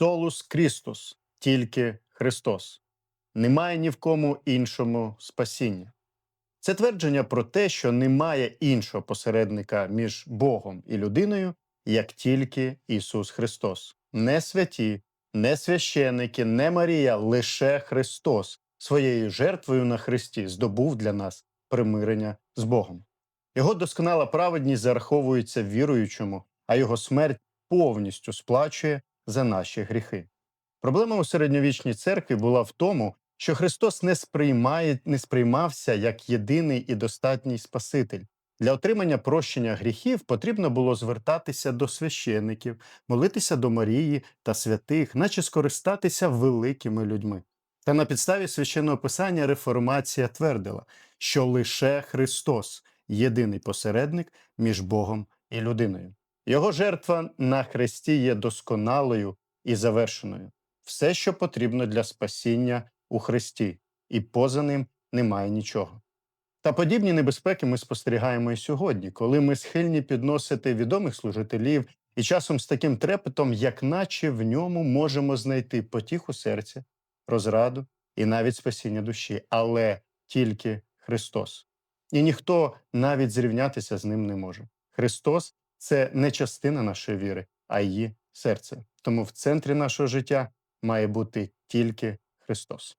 Солус Крістус, тільки Христос. Немає ні в кому іншому спасіння. Це твердження про те, що немає іншого посередника між Богом і людиною, як тільки Ісус Христос. Не святі, не священики, не Марія, лише Христос своєю жертвою на Христі здобув для нас примирення з Богом. Його досконала праведність зараховується віруючому, а його смерть повністю сплачує за наші гріхи. Проблема у середньовічній церкві була в тому, що Христос не сприймає, не сприймався як єдиний і достатній Спаситель. Для отримання прощення гріхів потрібно було звертатися до священиків, молитися до Марії та святих, наче скористатися великими людьми. Та на підставі священного писання реформація твердила, що лише Христос єдиний посередник між Богом і людиною. Його жертва на хресті є досконалою і завершеною. Все, що потрібно для спасіння у Христі, і поза ним немає нічого. Та подібні небезпеки ми спостерігаємо і сьогодні, коли ми схильні підносити відомих служителів і часом з таким трепетом, як наче в ньому можемо знайти потіху серця, розраду і навіть спасіння душі, але тільки Христос. І ніхто навіть зрівнятися з ним не може. Христос це не частина нашої віри, а її серце. Тому в центрі нашого життя має бути тільки Христос.